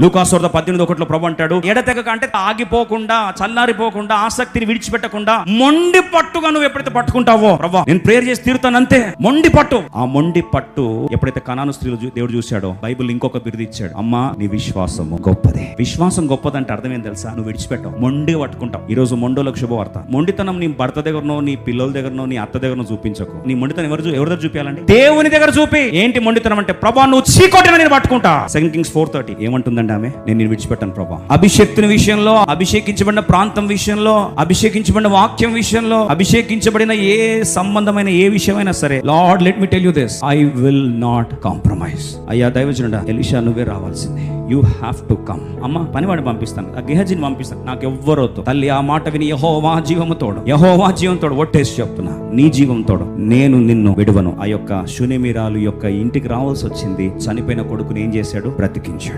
లూకాసోర్ద పద్దెనిమిది ఒకటిలో ప్రభు అంటాడు ఎడతెగక అంటే ఆగిపోకుండా చల్లారిపోకుండా ఆసక్తిని విడిచిపెట్టకుండా మొండి పట్టుగా నువ్వు ఎప్పుడైతే పట్టుకుంటావో ప్రభా నేను ప్రేయర్ చేసి తీరుతాను అంతే మొండి పట్టు. ఆ మొండి పట్టు ఎప్పుడైతే కనాను స్త్రీలు దేవుడు చూశాడో బైబుల్ ఇంకొక బిరుది ఇచ్చాడు. అమ్మా నీ విశ్వాసము గొప్పదే. విశ్వాసం గొప్పదంటే అర్థమేం తెలుసా? నువ్వు విడిచిపెట్టావు. మొండి పట్టుకుంటావు. ఈ రోజు మొండోలకు శుభవార్త. మొండితనం నీ భర్త దగ్గరనో నీ పిల్లల దగ్గరనో నీ అత్త దగ్గరనో చూపించకు. నీ మొండితనం ఎవరు ఎవరి దగ్గర చూపించాలండి దేవుని దగ్గర చూపి. ఏంటి మొండితనం అంటే ప్రభా నువ్వు చీకొట్టిన నేను పట్టుకుంటా. సెకండ్ కింగ్స్ ఫోర్ థర్టీ ఏమంటుందండి ఆమె. నేను నేను విడిచిపెట్టాను ప్రభా. అభిషేక్తుని విషయంలో అభిషేకించబడిన ప్రాంతం విషయంలో అభిషేకించబడిన వాక్యం విషయంలో అభిషేకించబడిన ఏ సంబంధమైన ఏ విషయమైనా సరే Lord let me tell you this I will not compromise అయ్యా దైవజనుడా ఎలిషా నువ్వే రావాల్సిందే. యూ హ్యావ్ టు కమ్ అమ్మ పనివాడిని పంపిస్తాను. ఆ గెహజిని పంపిస్తాను. నాకు ఎవ్వరొద్దు తల్లి ఆ మాట విని యహోవా జీవము తోడు. యహోవా జీవం తోడు. ఒట్టేసి చెప్తున్నా. నీ జీవం తోడు. నేను నిన్ను విడువను. ఆ యొక్క శూన్యమీరాలు యొక్క ఇంటికి రావాల్సి వచ్చింది. చనిపోయిన కొడుకుని ఏం చేశాడు? బ్రతికించాడు.